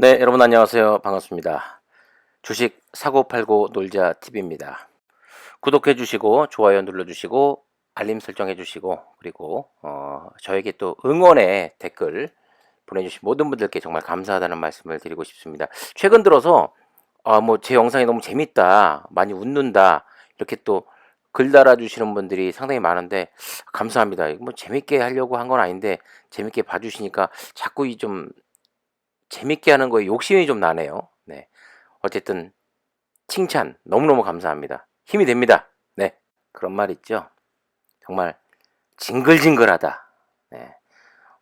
네, 여러분 안녕하세요. 반갑습니다. 주식 사고 팔고 놀자 TV입니다. 구독해 주시고 좋아요 눌러 주시고 알림 설정해 주시고 그리고 어, 저에게 또 응원의 댓글 보내주신 모든 분들께 정말 감사하다는 말씀을 드리고 싶습니다. 최근 들어서 아, 뭐 제 영상이 너무 재밌다, 많이 웃는다 이렇게 또 글 달아주시는 분들이 상당히 많은데 감사합니다. 뭐 재밌게 하려고 한 건 아닌데 재밌게 봐주시니까 자꾸 이좀 재밌게 하는 거에 욕심이 좀 나네요. 네. 어쨌든 칭찬 너무너무 감사합니다. 힘이 됩니다. 네. 그런 말 있죠. 정말 징글징글하다. 네.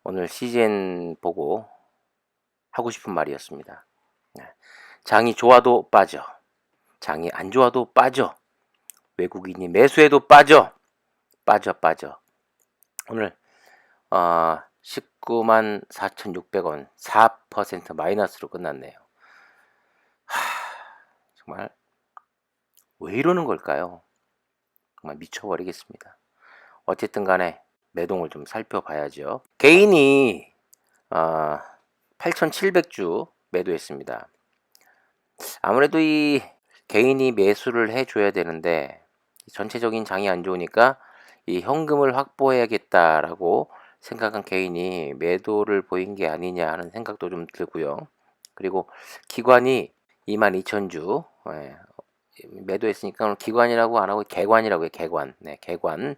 오늘 CGN 보고 하고 싶은 말이었습니다. 네. 장이 좋아도 빠져. 장이 안 좋아도 빠져. 외국인이 매수해도 빠져. 빠져 빠져. 오늘 어, 19만 4,600원 4% 마이너스로 끝났네요. 하, 정말 왜 이러는 걸까요? 정말 미쳐버리겠습니다. 어쨌든 간에 매동을 좀 살펴봐야죠. 개인이 어, 8,700주 매도했습니다. 아무래도 이 개인이 매수를 해줘야 되는데 전체적인 장이 안 좋으니까 이 현금을 확보해야겠다라고 생각한 개인이 매도를 보인 게 아니냐 하는 생각도 좀 들고요. 그리고 기관이 22,000주 예, 매도했으니까 오늘 기관이라고 안 하고 개관이라고 해요. 개관. 네, 개관.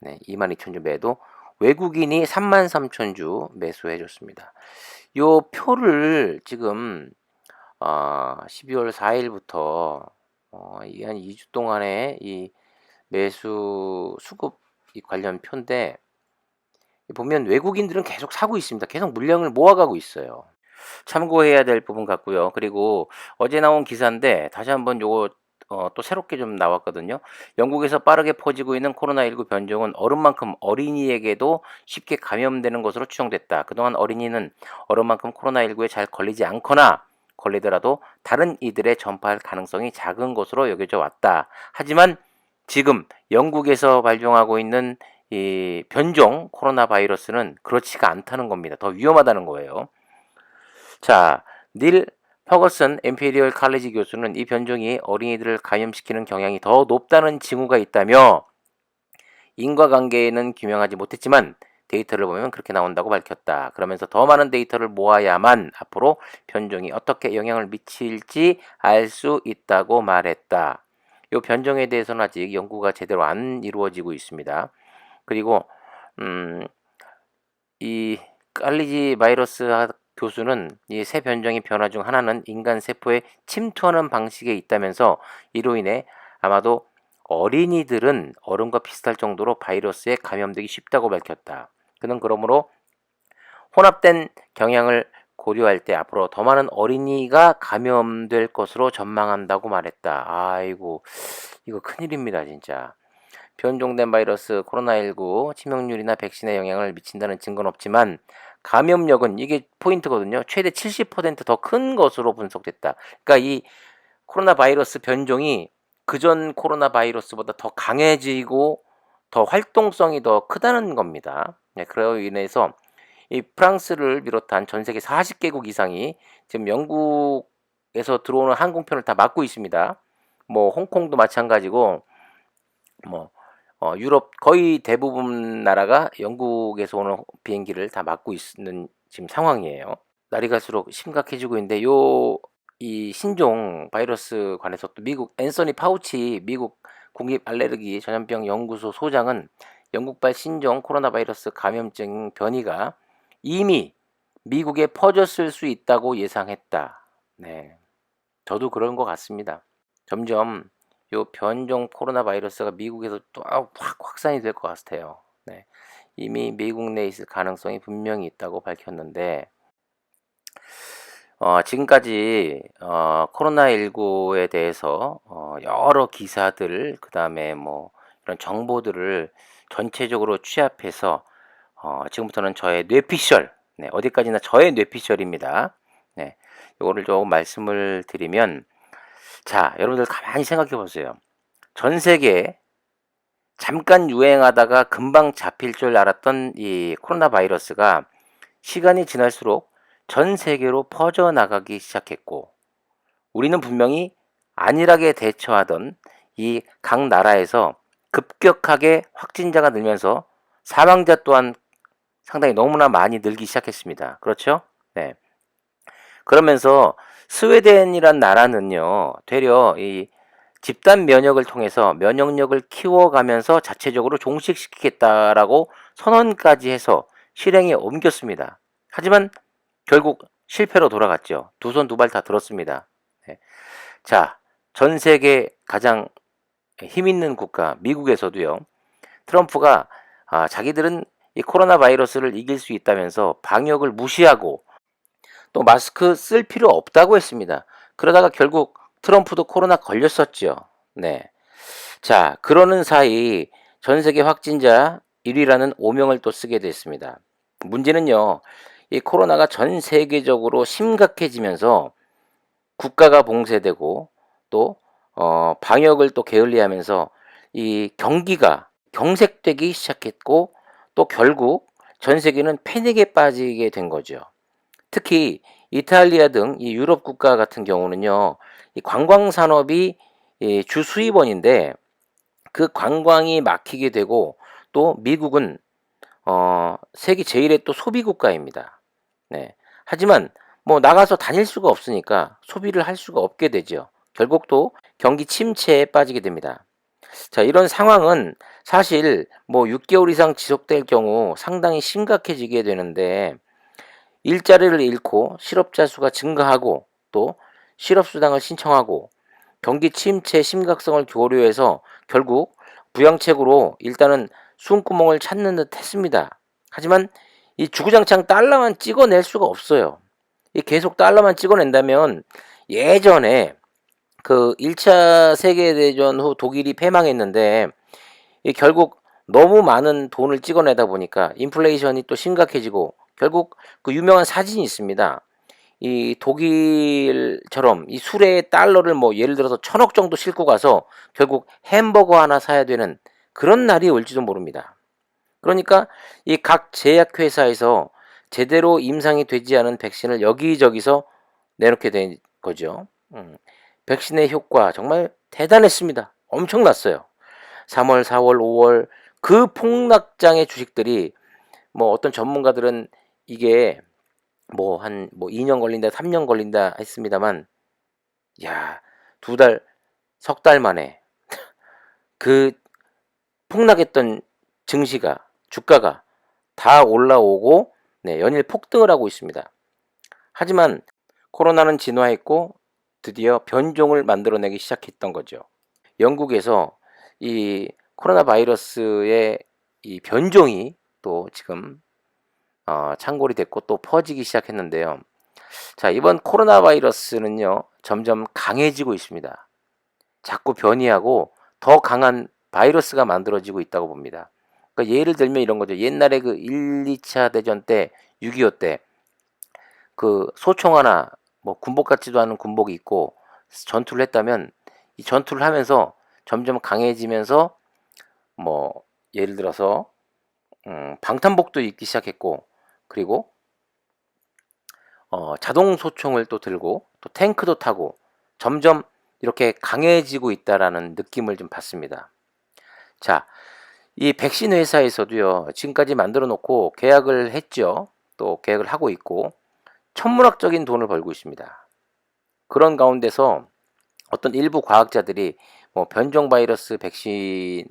네, 22,000주 매도. 외국인이 33,000주 매수해 줬습니다. 요 표를 지금 어, 12월 4일부터 어, 이한 2주 동안의 이 매수 수급 이 관련 표인데 보면 외국인들은 계속 사고 있습니다. 계속 물량을 모아가고 있어요. 참고해야 될 부분 같고요. 그리고 어제 나온 기사인데 다시 한번 요거 어, 또 새롭게 좀 나왔거든요. 영국에서 빠르게 퍼지고 있는 코로나19 변종은 어른만큼 어린이에게도 쉽게 감염되는 것으로 추정됐다. 그동안 어린이는 어른만큼 코로나19에 잘 걸리지 않거나 걸리더라도 다른 이들의 전파할 가능성이 작은 것으로 여겨져 왔다. 하지만 지금 영국에서 발병하고 있는 이 변종 코로나 바이러스는 그렇지가 않다는 겁니다. 더 위험하다는 거예요. 자, 닐 퍼거슨 엠페리얼 칼리지 교수는 이 변종이 어린이들을 감염시키는 경향이 더 높다는 징후가 있다며 인과관계에는 규명하지 못했지만 데이터를 보면 그렇게 나온다고 밝혔다. 그러면서 더 많은 데이터를 모아야만 앞으로 변종이 어떻게 영향을 미칠지 알 수 있다고 말했다. 이 변종에 대해서는 아직 연구가 제대로 안 이루어지고 있습니다. 그리고 음, 이 깔리지 바이러스 교수는 이새 변종의 변화 중 하나는 인간 세포에 침투하는 방식에 있다면서 이로 인해 아마도 어린이들은 어른과 비슷할 정도로 바이러스에 감염되기 쉽다고 밝혔다. 그는 그러므로 혼합된 경향을 고려할 때 앞으로 더 많은 어린이가 감염될 것으로 전망한다고 말했다. 아이고, 이거 큰일입니다, 진짜. 변종된 바이러스 코로나19 치명률이나 백신에 영향을 미친다는 증거는 없지만 감염력은 이게 포인트거든요. 최대 70%더 큰 것으로 분석됐다. 그러니까 이 코로나 바이러스 변종이 그전 코로나 바이러스보다 더 강해지고 더 활동성이 더 크다는 겁니다. 네, 그로 인해서 이 프랑스를 비롯한 전 세계 40개국 이상이 지금 영국에서 들어오는 항공편을 다 막고 있습니다. 뭐 홍콩도 마찬가지고 뭐 어, 유럽 거의 대부분 나라가 영국에서 오는 비행기를 다 막고 있는 지금 상황이에요. 날이 갈수록 심각해지고 있는데 요 이 신종 바이러스 관해서 또 미국 앤서니 파우치 미국 국립 알레르기 전염병 연구소 소장은 영국발 신종 코로나 바이러스 감염증 변이가 이미 미국에 퍼졌을 수 있다고 예상했다. 네. 저도 그런 것 같습니다. 점점 요 변종 코로나 바이러스가 미국에서 또 확 확산이 될 것 같아요. 네. 이미 미국 내에 있을 가능성이 분명히 있다고 밝혔는데 어, 지금까지 어, 코로나19에 대해서 어, 여러 기사들 그 다음에 뭐 이런 정보들을 전체적으로 취합해서 어, 지금부터는 저의 뇌피셜 네, 어디까지나 저의 뇌피셜입니다. 네, 이거를 조금 말씀을 드리면 자, 여러분들 가만히 생각해 보세요. 전 세계에 잠깐 유행하다가 금방 잡힐 줄 알았던 이 코로나 바이러스가 시간이 지날수록 전 세계로 퍼져나가기 시작했고 우리는 분명히 안일하게 대처하던 이 각 나라에서 급격하게 확진자가 늘면서 사망자 또한 상당히 너무나 많이 늘기 시작했습니다. 그렇죠? 네. 그러면서 스웨덴이란 나라는요, 되려 이 집단 면역을 통해서 면역력을 키워가면서 자체적으로 종식시키겠다라고 선언까지 해서 실행에 옮겼습니다. 하지만 결국 실패로 돌아갔죠. 두 손 두 발 다 들었습니다. 네. 자, 전 세계 가장 힘 있는 국가 미국에서도요. 트럼프가 아, 자기들은 이 코로나 바이러스를 이길 수 있다면서 방역을 무시하고 또 마스크 쓸 필요 없다고 했습니다. 그러다가 결국 트럼프도 코로나 걸렸었죠. 네. 자, 그러는 사이 전 세계 확진자 1위라는 오명을 또 쓰게 됐습니다. 문제는요, 이 코로나가 전 세계적으로 심각해지면서 국가가 봉쇄되고 또 어, 방역을 또 게을리하면서 이 경기가 경색되기 시작했고 또 결국 전 세계는 패닉에 빠지게 된 거죠. 특히 이탈리아 등 이 유럽 국가 같은 경우는요, 이 관광 산업이 이주 수입원인데 그 관광이 막히게 되고 또 미국은 어, 세계 제일의 또 소비 국가입니다. 네. 하지만 뭐 나가서 다닐 수가 없으니까 소비를 할 수가 없게 되죠. 결국 또 경기 침체에 빠지게 됩니다. 자, 이런 상황은 사실 뭐 6개월 이상 지속될 경우 상당히 심각해지게 되는데 일자리를 잃고 실업자 수가 증가하고 또 실업수당을 신청하고 경기 침체 심각성을 고려해서 결국 부양책으로 일단은 숨구멍을 찾는 듯 했습니다. 하지만 이 주구장창 달러만 찍어낼 수가 없어요. 이 계속 달러만 찍어낸다면 예전에 그 1차 세계대전 후 독일이 패망했는데 이 결국 너무 많은 돈을 찍어내다 보니까 인플레이션이 또 심각해지고 결국 그 유명한 사진이 있습니다. 이 독일처럼 이 수레에 달러를 뭐 예를 들어서 천억 정도 싣고 가서 결국 햄버거 하나 사야 되는 그런 날이 올지도 모릅니다. 그러니까 이 각 제약회사에서 제대로 임상이 되지 않은 백신을 여기저기서 내놓게 된 거죠. 음, 백신의 효과 정말 대단했습니다. 엄청났어요. 3월, 4월, 5월 그 폭락장의 주식들이 뭐 어떤 전문가들은 이게 뭐한뭐 2년 걸린다, 3년 걸린다 했습니다만 야, 두 달, 석 달 만에 그 폭락했던 증시가 주가가 다 올라오고 네, 연일 폭등을 하고 있습니다. 하지만 코로나는 진화했고 드디어 변종을 만들어내기 시작했던 거죠. 영국에서 이 코로나 바이러스의 이 변종이 또 지금 어, 창궐이 됐고 또 퍼지기 시작했는데요. 자, 이번 코로나 바이러스는요, 점점 강해지고 있습니다. 자꾸 변이하고 더 강한 바이러스가 만들어지고 있다고 봅니다. 그러니까 예를 들면 이런 거죠. 옛날에 그 1, 2차 대전 때, 6.25 때, 그 소총 하나, 뭐 군복 같지도 않은 군복이 있고 전투를 했다면 이 전투를 하면서 점점 강해지면서 뭐 예를 들어서 음, 방탄복도 입기 시작했고 그리고 어, 자동 소총을 또 들고 또 탱크도 타고 점점 이렇게 강해지고 있다라는 느낌을 좀 받습니다. 자, 이 백신 회사에서도요, 지금까지 만들어 놓고 계약을 했죠. 또 계약을 하고 있고, 천문학적인 돈을 벌고 있습니다. 그런 가운데서 어떤 일부 과학자들이 뭐 변종 바이러스 백신,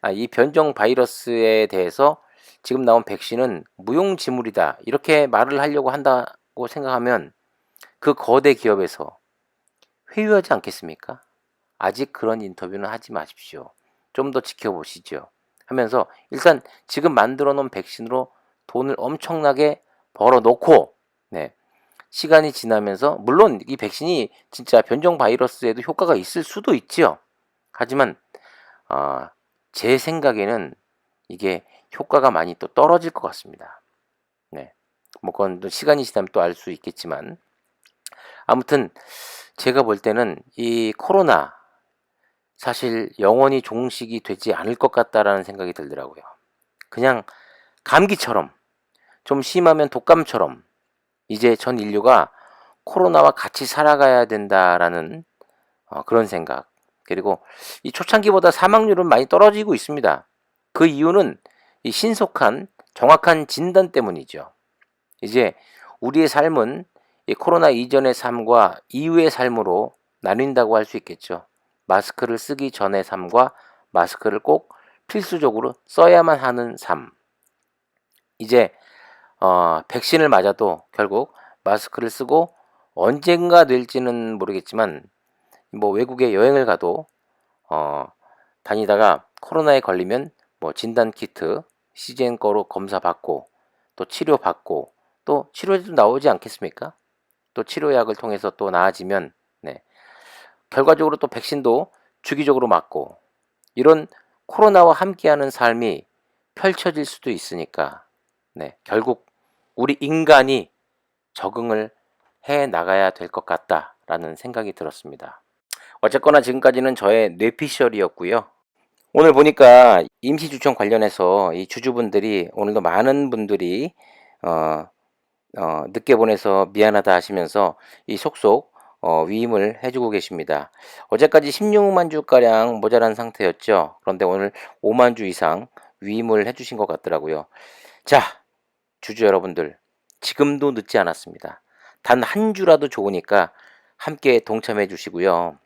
아, 이 변종 바이러스에 대해서 지금 나온 백신은 무용지물이다. 이렇게 말을 하려고 한다고 생각하면 그 거대 기업에서 회유하지 않겠습니까? 아직 그런 인터뷰는 하지 마십시오. 좀 더 지켜보시죠. 하면서 일단 지금 만들어 놓은 백신으로 돈을 엄청나게 벌어 놓고 네. 시간이 지나면서 물론 이 백신이 진짜 변종 바이러스에도 효과가 있을 수도 있지요. 하지만 어, 제 생각에는 이게 효과가 많이 또 떨어질 것 같습니다. 네. 뭐 그건 또 시간이 지나면 또 알 수 있겠지만 아무튼 제가 볼 때는 이 코로나 사실 영원히 종식이 되지 않을 것 같다라는 생각이 들더라고요. 그냥 감기처럼 좀 심하면 독감처럼 이제 전 인류가 코로나와 같이 살아가야 된다라는 어, 그런 생각. 그리고 이 초창기보다 사망률은 많이 떨어지고 있습니다. 그 이유는 이 신속한 정확한 진단 때문이죠. 이제 우리의 삶은 이 코로나 이전의 삶과 이후의 삶으로 나뉜다고 할 수 있겠죠. 마스크를 쓰기 전의 삶과 마스크를 꼭 필수적으로 써야만 하는 삶. 이제 어, 백신을 맞아도 결국 마스크를 쓰고 언젠가 될지는 모르겠지만 뭐 외국에 여행을 가도 어, 다니다가 코로나에 걸리면 뭐 진단 키트 CGN 거로 검사 받고 또 치료 받고 또 치료제도 나오지 않겠습니까? 또 치료약을 통해서 또 나아지면 네. 결과적으로 또 백신도 주기적으로 맞고 이런 코로나와 함께하는 삶이 펼쳐질 수도 있으니까 네. 결국 우리 인간이 적응을 해 나가야 될 것 같다라는 생각이 들었습니다. 어쨌거나 지금까지는 저의 뇌피셜이었고요. 오늘 보니까 임시주청 관련해서 이 주주분들이 오늘도 많은 분들이 어, 어, 늦게 보내서 미안하다 하시면서 이 속속 어, 위임을 해주고 계십니다. 어제까지 16만 주가량 모자란 상태였죠. 그런데 오늘 5만 주 이상 위임을 해주신 것 같더라고요. 자, 주주 여러분들, 지금도 늦지 않았습니다. 단 한 주라도 좋으니까 함께 동참해 주시고요.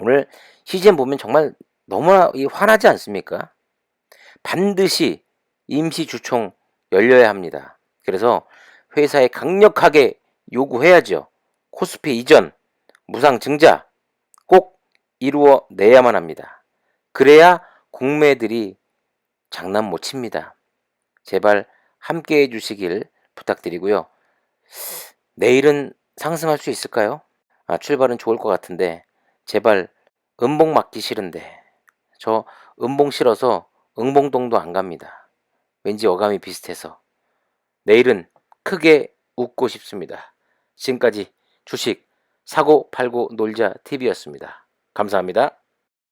오늘 시즌 보면 정말 너무 이 화나지 않습니까? 반드시 임시주총 열려야 합니다. 그래서 회사에 강력하게 요구해야죠. 코스피 이전, 무상 증자 꼭 이루어 내야만 합니다. 그래야 공매들이 장난 못 칩니다. 제발 함께 해주시길 부탁드리고요. 내일은 상승할 수 있을까요? 아, 출발은 좋을 것 같은데 제발 음봉 맞기 싫은데 저 음봉 싫어서 응봉동도 안 갑니다. 왠지 어감이 비슷해서 내일은 크게 웃고 싶습니다. 지금까지 주식 사고 팔고 놀자 TV였습니다. 감사합니다.